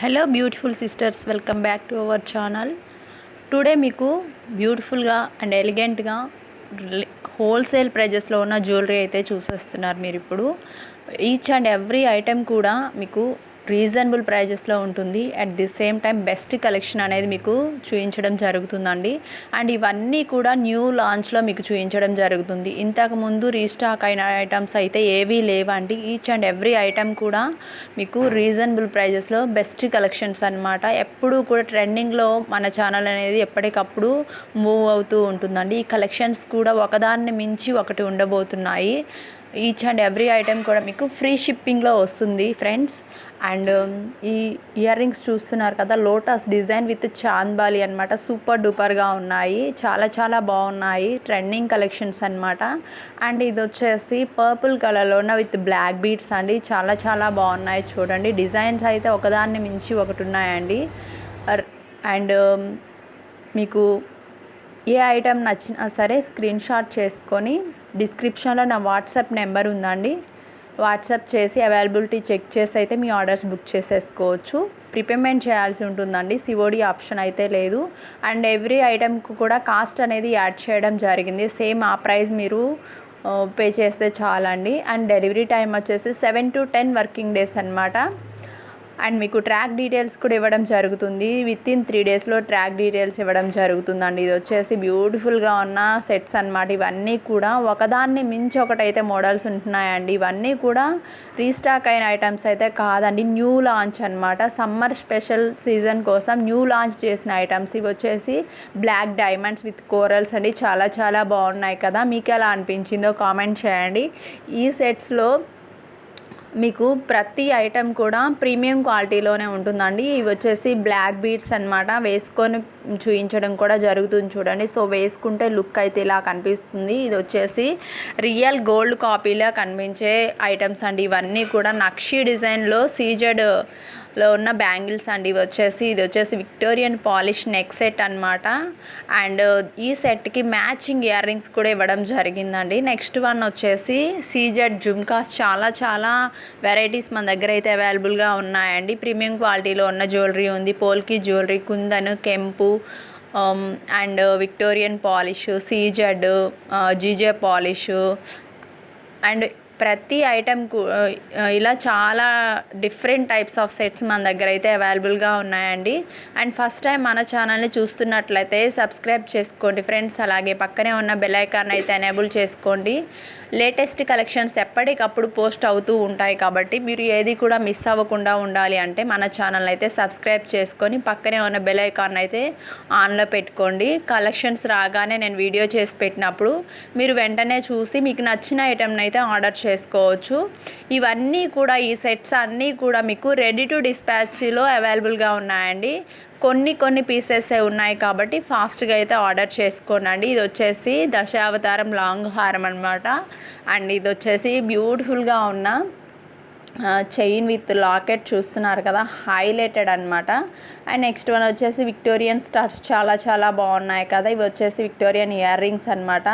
Hello beautiful sisters welcome back to our channel today మీకు బ్యూటిఫుల్గా and ఎలిగెంట్గా wholesale ప్రైజెస్లో ఉన్న జ్యువెలరీ అయితే చూసేస్తున్నారు మీరు ఇప్పుడు. ఈచ్ అండ్ ఎవ్రీ ఐటెం కూడా మీకు రీజనబుల్ ప్రైజెస్లో ఉంటుంది. At the same time best collection అనేది మీకు చూపించడం జరుగుతుందండి. అండ్ ఇవన్నీ కూడా న్యూ లాంచ్లో మీకు చూపించడం జరుగుతుంది. ఇంతకు ముందు రీస్టాక్ అయిన ఐటమ్స్ అయితే ఏవీ లేవండి. ఈచ్ అండ్ ఎవ్రీ ఐటమ్ కూడా మీకు రీజనబుల్ ప్రైజెస్లో బెస్ట్ కలెక్షన్స్ అనమాట ఎప్పుడూ కూడా ట్రెండింగ్లో మన ఛానల్ అనేది ఎప్పటికప్పుడు మూవ్ అవుతూ ఉంటుందండి. ఈ కలెక్షన్స్ కూడా ఒకదాన్ని మించి ఒకటి ఉండబోతున్నాయి. ఈచ్ అండ్ ఎవ్రీ ఐటెం కూడా మీకు ఫ్రీ షిప్పింగ్లో వస్తుంది ఫ్రెండ్స్ అండ్ um, ఈ ఇయర్ రింగ్స్ చూస్తున్నారు కదా లోటస్ డిజైన్ విత్ చాంద్బాలి అనమాట సూపర్ డూపర్గా ఉన్నాయి. చాలా చాలా బాగున్నాయి. ట్రెండింగ్ కలెక్షన్స్ అనమాట అండ్ ఇది వచ్చేసి పర్పుల్ కలర్లో ఉన్న విత్ బ్లాక్ బీట్స్ అండి. చాలా చాలా బాగున్నాయి చూడండి. డిజైన్స్ అయితే ఒకదాన్ని మించి ఒకటి ఉన్నాయండి. అండ్ um, మీకు ఏ ఐటెం నచ్చినా సరే స్క్రీన్ షాట్ చేసుకొని డిస్క్రిప్షన్లో నా వాట్సాప్ నెంబర్ ఉందండి. వాట్సాప్ చేసి అవైలబిలిటీ చెక్ చేసి అయితే మీ ఆర్డర్స్ బుక్ చేసేసుకోవచ్చు. ప్రిపేమెంట్ చేయాల్సి ఉంటుందండి. సిఓడి ఆప్షన్ అయితే లేదు. అండ్ ఎవ్రీ ఐటెంకు కూడా కాస్ట్ అనేది యాడ్ చేయడం జరిగింది. సేమ్ ఆ ప్రైస్ మీరు పే చేస్తే చాలండి. అండ్ డెలివరీ టైం వచ్చేసి seven to ten working days అనమాట అండ్ మీకు ట్రాక్ డీటెయిల్స్ కూడా ఇవ్వడం జరుగుతుంది. విత్ ఇన్ త్రీ డేస్లో ట్రాక్ డీటెయిల్స్ ఇవ్వడం జరుగుతుందండి. ఇది వచ్చేసి బ్యూటిఫుల్గా ఉన్న సెట్స్ అనమాట ఇవన్నీ కూడా ఒకదాన్ని మించి ఒకటైతే మోడల్స్ ఉంటున్నాయండి. ఇవన్నీ కూడా రీస్టాక్ అయిన ఐటమ్స్ అయితే కాదండి. న్యూ లాంచ్ అనమాట సమ్మర్ స్పెషల్ సీజన్ కోసం న్యూ లాంచ్ చేసిన ఐటమ్స్ ఇవి వచ్చేసి బ్లాక్ డైమండ్స్ విత్ కోరల్స్ అండి. చాలా చాలా బాగున్నాయి కదా. మీకు ఎలా అనిపించిందో కామెంట్ చేయండి. ఈ సెట్స్లో మీకు ప్రతి ఐటెం కూడా ప్రీమియం క్వాలిటీలోనే ఉంటుందండి. ఇవి వచ్చేసి బ్లాక్ బీడ్స్ అనమాట వేసుకొని చూపించడం కూడా జరుగుతుంది చూడండి. సో వేసుకుంటే లుక్ అయితే ఇలా కనిపిస్తుంది. ఇది వచ్చేసి రియల్ గోల్డ్ కాపీలా కనిపించే ఐటమ్స్ అండి. ఇవన్నీ కూడా నక్షి డిజైన్లో సీజెడ్లో ఉన్న బ్యాంగిల్స్ అండి. ఇవి వచ్చేసి ఇది వచ్చేసి విక్టోరియన్ పాలిష్ నెక్ సెట్ అనమాట అండ్ ఈ సెట్కి మ్యాచింగ్ ఇయర్ రింగ్స్ కూడా ఇవ్వడం జరిగిందండి. నెక్స్ట్ వన్ వచ్చేసి సీజెడ్ జుమ్కాస్. చాలా చాలా వెరైటీస్ మన దగ్గర అయితే అవైలబుల్గా ఉన్నాయండి. ప్రీమియం క్వాలిటీలో ఉన్న జ్యువెలరీ ఉంది. పోల్కి జ్యువెలరీ కుందన్ కెంపు and Victorian polish CZ GJ polish and ప్రతి ఐటెంకు ఇలా చాలా డిఫరెంట్ టైప్స్ ఆఫ్ సెట్స్ మన దగ్గర అయితే అవైలబుల్గా ఉన్నాయండి. అండ్ ఫస్ట్ టైం మన ఛానల్ని చూస్తున్నట్లయితే సబ్స్క్రైబ్ చేసుకోండి ఫ్రెండ్స్ అలాగే పక్కనే ఉన్న బెల్ ఐకాన్ అయితే ఎనేబుల్ చేసుకోండి. లేటెస్ట్ కలెక్షన్స్ ఎప్పటికప్పుడు పోస్ట్ అవుతూ ఉంటాయి కాబట్టి మీరు ఏది కూడా మిస్ అవ్వకుండా ఉండాలి అంటే మన ఛానల్ అయితే సబ్స్క్రైబ్ చేసుకొని పక్కనే ఉన్న బెల్ ఐకాన్ అయితే ఆన్లో పెట్టుకోండి. కలెక్షన్స్ రాగానే నేను వీడియో చేసి పెట్టినప్పుడు మీరు వెంటనే చూసి మీకు నచ్చిన ఐటెంని అయితే ఆర్డర్ చేసుకోవచ్చు. ఇవన్నీ కూడా ఈ సెట్స్ అన్నీ కూడా మీకు రెడీ టు డిస్పాచ్లో అవైలబుల్గా ఉన్నాయండి. కొన్ని కొన్ని పీసెస్ ఉన్నాయి కాబట్టి ఫాస్ట్గా అయితే ఆర్డర్ చేసుకోనండి. ఇది వచ్చేసి దశావతారం లాంగ్ హారం అనమాట అండ్ ఇది వచ్చేసి బ్యూటిఫుల్గా ఉన్న చైన్ విత్ లాకెట్ చూస్తున్నారు కదా హైలైటెడ్ అనమాట అండ్ నెక్స్ట్ వన్ వచ్చేసి విక్టోరియన్ స్టార్స్ చాలా చాలా బాగున్నాయి కదా. ఇవి వచ్చేసి విక్టోరియన్ ఇయర్ రింగ్స్ అనమాట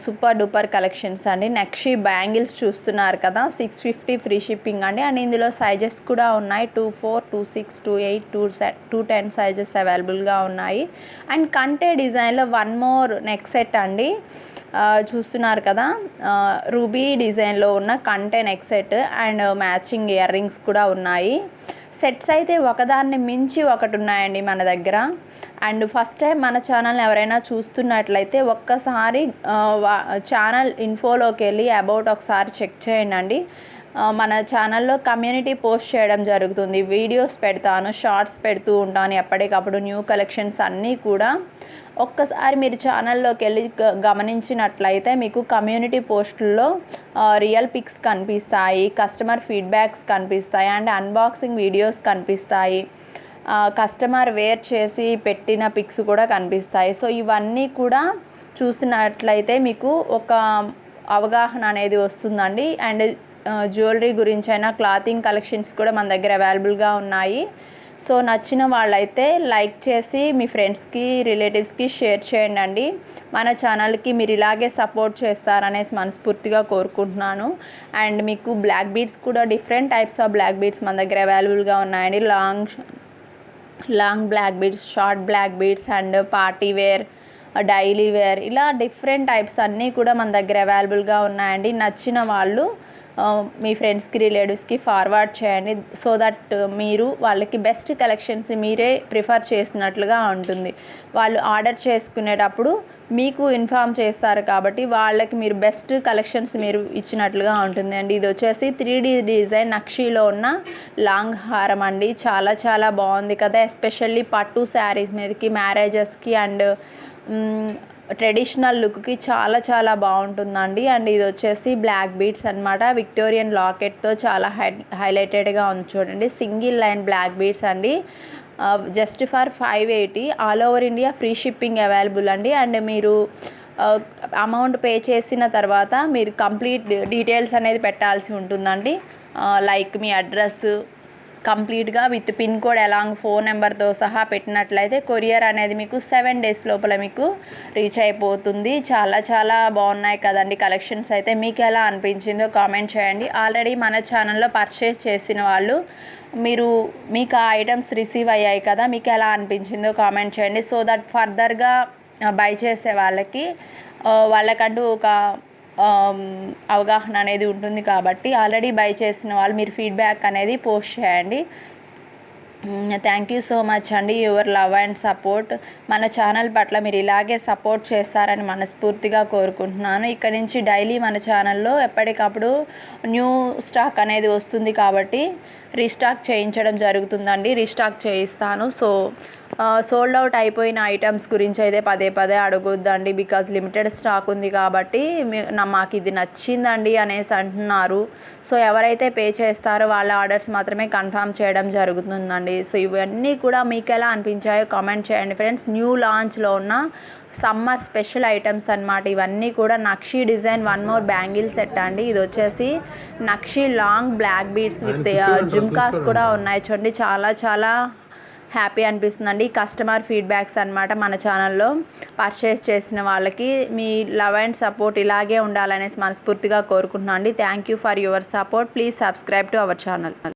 సూపర్ డూపర్ కలెక్షన్స్ అండి. నెక్స్ట్ బ్యాంగిల్స్ చూస్తున్నారు కదా సిక్స్ ఫిఫ్టీ ఫ్రీ షిప్పింగ్ అండి. అండ్ ఇందులో సైజెస్ కూడా ఉన్నాయి. Two four two six two eight two two ten sizes అవైలబుల్గా ఉన్నాయి. అండ్ కంటే డిజైన్లో వన్ మోర్ నెక్ సెట్ అండి. చూస్తున్నారు కదా. రూబీ డిజైన్లో ఉన్న కంటే neck set and matching ear rings కూడా ఉన్నాయి. సెట్స్ అయితే ఒకదాన్ని మించి ఒకటి ఉన్నాయండి మన దగ్గర. అండ్ ఫస్ట్ టైం మన ఛానల్ని ఎవరైనా చూస్తున్నట్లయితే ఒక్కసారి ఛానల్ ఇన్ఫోలోకి వెళ్ళి అబౌట్ ఒకసారి చెక్ చేయండి. మన ఛానల్లో కమ్యూనిటీ పోస్ట్ చేయడం జరుగుతుంది. వీడియోస్ పెడతాను షార్ట్స్ పెడుతూ ఉంటాను. ఎప్పటికప్పుడు న్యూ కలెక్షన్స్ అన్నీ కూడా ఒక్కసారి మీరు ఛానల్లోకి వెళ్ళి గమనించినట్లయితే మీకు కమ్యూనిటీ పోస్టుల్లో రియల్ పిక్స్ కనిపిస్తాయి కస్టమర్ ఫీడ్బ్యాక్స్ కనిపిస్తాయి అండ్ అన్బాక్సింగ్ వీడియోస్ కనిపిస్తాయి. కస్టమర్ వేర్ చేసి పెట్టిన పిక్స్ కూడా కనిపిస్తాయి. సో ఇవన్నీ కూడా చూసినట్లయితే మీకు ఒక అవగాహన అనేది వస్తుందండి. అండ్ జ్యువెలరీ గురించి అయినా క్లాతింగ్ కలెక్షన్స్ కూడా మన దగ్గర అవైలబుల్గా ఉన్నాయి. సో నచ్చిన వాళ్ళైతే లైక్ చేసి మీ ఫ్రెండ్స్కి రిలేటివ్స్కి షేర్ చేయండి అండి మన ఛానల్కి మీరు ఇలాగే సపోర్ట్ చేస్తారనేసి మనస్ఫూర్తిగా కోరుకుంటున్నాను. అండ్ మీకు బ్లాక్ బీడ్స్ కూడా different types of black beads మన దగ్గర అవైలబుల్గా ఉన్నాయండి. Long long black beads short black beads and party wear daily wear ఇలా డిఫరెంట్ టైప్స్ అన్నీ కూడా మన దగ్గర అవైలబుల్గా ఉన్నాయండి. నచ్చిన వాళ్ళు మీ ఫ్రెండ్స్కి రిలేటివ్స్కి ఫార్వర్డ్ చేయండి. సో దట్ మీరు వాళ్ళకి బెస్ట్ కలెక్షన్స్ మీరే ప్రిఫర్ చేసినట్లుగా ఉంటుంది. వాళ్ళు ఆర్డర్ చేసుకునేటప్పుడు మీకు ఇన్ఫామ్ చేస్తారు కాబట్టి వాళ్ళకి మీరు బెస్ట్ కలెక్షన్స్ మీరు ఇచ్చినట్లుగా ఉంటుంది. అండి ఇది వచ్చేసి త్రీ డీ డిజైన్ నక్షీలో ఉన్న లాంగ్ హారం అండి. చాలా చాలా బాగుంది కదా. ఎస్పెషల్లీ పట్టు శారీస్ మీదకి మ్యారేజెస్కి అండ్ ట్రెడిషనల్ లుక్కి చాలా చాలా బాగుంటుందండి. అండ్ ఇది వచ్చేసి బ్లాక్ బీడ్స్ అనమాట విక్టోరియన్ లాకెట్తో చాలా హై హైలైటెడ్గా ఉంది చూడండి. సింగిల్ లైన్ బ్లాక్ బీడ్స్ అండి. Just for five eighty all over India free shipping available అండి. అండ్ మీరు అమౌంట్ పే చేసిన తర్వాత మీరు కంప్లీట్ డీటెయిల్స్ అనేది పెట్టాల్సి ఉంటుందండి. లైక్ మీ అడ్రస్ కంప్లీట్గా with pin code along phone నెంబర్తో సహా పెట్టినట్లయితే కొరియర్ అనేది మీకు సెవెన్ డేస్ లోపల మీకు రీచ్ అయిపోతుంది. చాలా చాలా బాగున్నాయి కదండి కలెక్షన్స్ అయితే. మీకు ఎలా అనిపించిందో కామెంట్ చేయండి. ఆల్రెడీ మన ఛానల్లో పర్చేస్ చేసిన వాళ్ళు మీరు మీకు ఆ ఐటమ్స్ రిసీవ్ అయ్యాయి కదా మీకు ఎలా అనిపించిందో కామెంట్ చేయండి. సో దట్ ఫర్దర్గా బై చేసే వాళ్ళకి వాళ్ళకంటూ ఒక అవగాహన అనేది ఉంటుంది కాబట్టి ఆల్రెడీ బై చేసిన వాళ్ళు మీరు ఫీడ్బ్యాక్ అనేది పోస్ట్ చేయండి. థ్యాంక్ యూ సో మచ్ అండి. Your love and support. మన ఛానల్ పట్ల మీరు ఇలాగే సపోర్ట్ చేస్తారని మనస్ఫూర్తిగా కోరుకుంటున్నాను. ఇక్కడ నుంచి డైలీ మన ఛానల్లో ఎప్పటికప్పుడు న్యూ స్టాక్ అనేది వస్తుంది కాబట్టి రీస్టాక్ చేయించడం జరుగుతుందండి. రీస్టాక్ చేయిస్తాను. సో సోల్డ్ అవుట్ అయిపోయిన ఐటమ్స్ గురించి అయితే పదే పదే అడగొద్దండి. బికాజ్ లిమిటెడ్ స్టాక్ ఉంది కాబట్టి మాకు ఇది నచ్చిందండి అనేసి అంటున్నారు. సో ఎవరైతే పే చేస్తారో వాళ్ళ ఆర్డర్స్ మాత్రమే కన్ఫర్మ్ చేయడం జరుగుతుందండి. సో ఇవన్నీ కూడా మీకు ఎలా అనిపించాయో కామెంట్ చేయండి ఫ్రెండ్స్. న్యూ లాంచ్లో ఉన్న సమ్మర్ స్పెషల్ ఐటమ్స్ అన్నమాట. ఇవన్నీ కూడా nakshi design one more bangle set అండి. ఇది వచ్చేసి nakshi long black beads with jhumkas కూడా ఉన్నాయి చూడండి. చాలా చాలా హ్యాపీ అనిపిస్తుందండి. కస్టమర్ ఫీడ్బ్యాక్స్ అన్నమాట మన ఛానల్లో పర్చేస్ చేసిన వాళ్ళకి మీ లవ్ అండ్ సపోర్ట్ ఇలాగే ఉండాలనేసి మనస్ఫూర్తిగా కోరుకుంటున్నాను అండి. Thank you for your support please subscribe to our channel